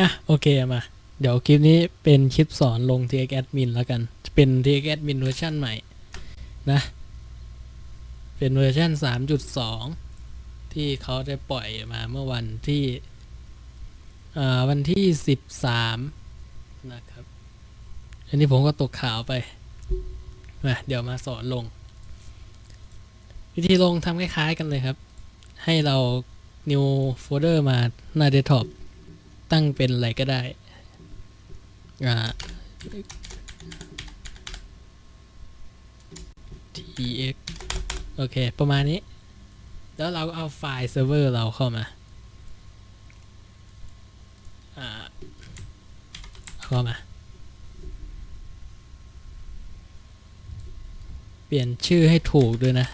อะโอเคมา เดี๋ยวคลิปนี้เป็นคลิปสอนลง TX Admin แล้วกันจะเป็น TX Admin เวอร์ชันใหม่นะ เป็นเวอร์ชัน3.2 ที่เขาได้ปล่อยมาเมื่อวันที่วันที่ 13 นะครับ อันนี้ผมก็ตกข่าวไปมาเดี๋ยวมาสอนลง วิธีลงทำคล้ายๆกันเลยครับ ให้เรา new folder มาหน้า desktop ตั้งเป็นอะไรก็ได้อ่า tx โอเค ประมาณนี้ แล้วเราก็เอาไฟล์เซิร์ฟเวอร์เราเข้ามาอ่าเข้ามา เปลี่ยนชื่อให้ถูกด้วยนะ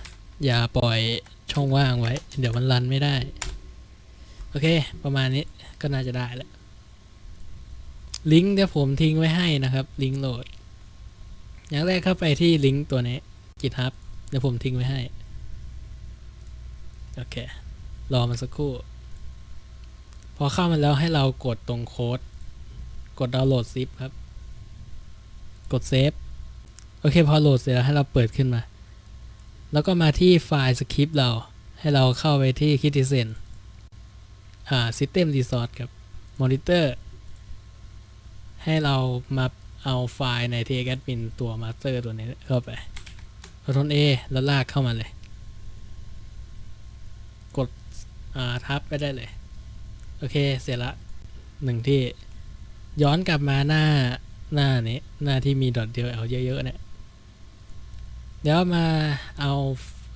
อย่าปล่อยช่องว่างไว้ เดี๋ยวมันรันไม่ได้ โอเค ประมาณนี้ก็น่าจะได้แล้วลิงก์เดี๋ยวผมทิ้งไว้ให้นะครับ ลิงก์โหลด อย่างแรกเข้าไปที่ลิงก์ตัวนี้ GitHub เดี๋ยวผมทิ้งไว้ให้ โอเค รอมันสักครู่ พอเข้ามาแล้วให้เรากดตรงโค้ด กดดาวน์โหลดซิปครับ กดเซฟ โอเค พอโหลดเสร็จแล้วให้เราเปิดขึ้นมา แล้วก็มาที่ไฟล์สคริปต์เรา ให้เราเข้าไปที่ Citizen อ่า System Resource ครับ Monitor ให้เรามาเอาไฟล์ใน TX Admin ตัว Master ตัวนี้เข้าไป Ctrl A แล้วลากเข้ามาเลย กดอ่าทับไปได้เลย โอเค เสร็จละหนึ่งที่ย้อนกลับมาหน้าหน้านี้ หน้าที่มี dot .dll เยอะๆ เนี่ย เดี๋ยวมาเอา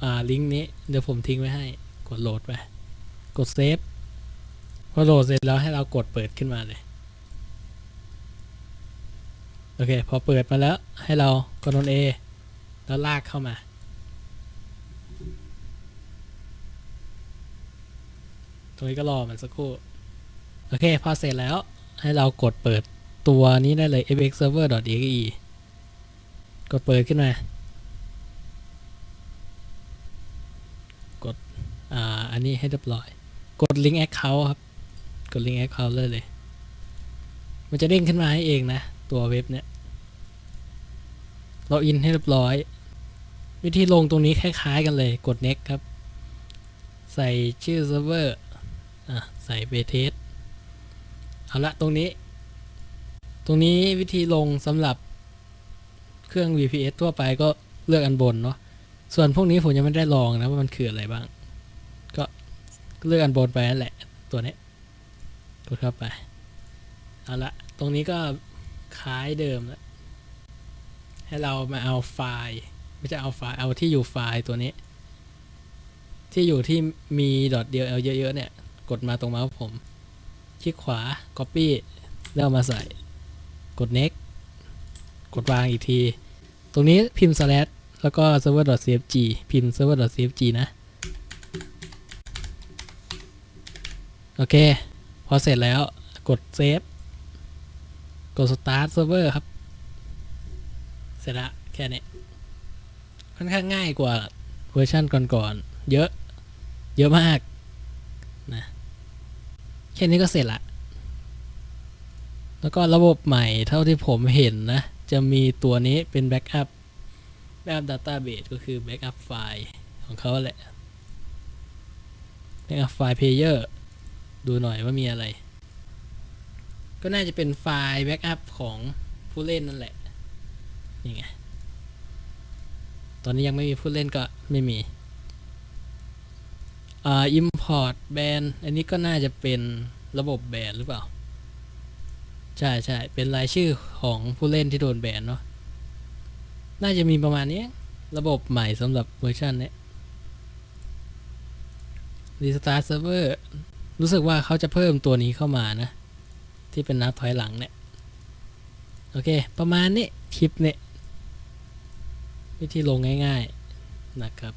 อ่าลิงก์นี้ เดี๋ยวผมทิ้งไว้ให้ กดโหลดไป กดเซฟ พอโหลดเสร็จแล้วให้เรากดเปิดขึ้นมาเลย โอเค พอเปิดมาแล้วให้เรากด A แล้วลากเข้ามา ตรงนี้ก็รอมันสักครู่ โอเค พอเสร็จแล้วให้เรากดเปิดตัวนี้ได้เลย fxserver.exe กดเปิดขึ้นมา กด อ่า อันนี้ให้เรียบร้อย กด link account ครับ กด link account เลยเลย มันจะเด้งขึ้นมาให้เองนะ ตัวเว็บเนี่ยเราอินให้เรียบร้อย วิธีลงตรงนี้คล้าย ๆ กันเลยกด next ครับ ใส่ชื่อเซิร์ฟเวอร์ใส่ไปเทสเอาละตรงนี้ ตรงนี้วิธีลงสำหรับเครื่อง VPS ทั่วไปก็เลือกอันบนเนาะส่วนพวกนี้ผมยังไม่ได้ลองนะว่ามันคืออะไรบ้าง ก็เลือกอันบนไปนั่นแหละตัวนี้ ดเข้าไป เอาละ ตรงนี้ก็คล้ายเดิมแล้วให้เรามาเอาไฟล์ ไม่ใช่เอาไฟล์ เอาที่อยู่ไฟล์ตัวนี้ ที่อยู่ที่มี .dll เยอะๆเนี่ย กดมาตรงเมาส์ผม คลิกขวา copy แล้วเอามาใส่ กด next กดวางอีกที ตรงนี้พิมพ์ slash แล้วก็ server.cfg พิมพ์ server.cfg นะ โอเค อเสร็จแล้วกดเซฟกด start server ครับ เสร็จละแค่นี้ ค่อนข้างง่ายกว่าเวอร์ชันก่อนๆ เยอะ เยอะมากนะแค่นี้ก็เสร็จละ แล้วก็ระบบใหม่เท่าที่ผมเห็นนะ จะมีตัวนี้เป็นแบ็กอัพแบ็กอัพดัตต้าเบสก็คือแบ็กอัพไฟล์ของเขาแหละแบ็กอัพไฟล์เพลเยอร์ ดูหน่อยว่ามีอะไร ก็น่าจะเป็นไฟล์แบ็กอัพของผู้เล่นนั่นแหละนี่ไงตอนนี้ยังไม่มีผู้เล่นก็ไม่มีอ่า import ban อันนี้ก็น่าจะเป็นระบบแบนหรือเปล่า ใช่ใช่เป็นรายชื่อของผู้เล่นที่โดนแบนเนาะน่าจะมีประมาณนี้ ระบบใหม่สำหรับเวอร์ชันเนี้ย restart server รู้สึกว่าเขาจะเพิ่มตัวนี้เข้ามานะ ที่เป็นนับถอยหลังเนี่ย โอเค ประมาณนี้คลิปเนี่ย วิธีลงง่าย ๆนะครับ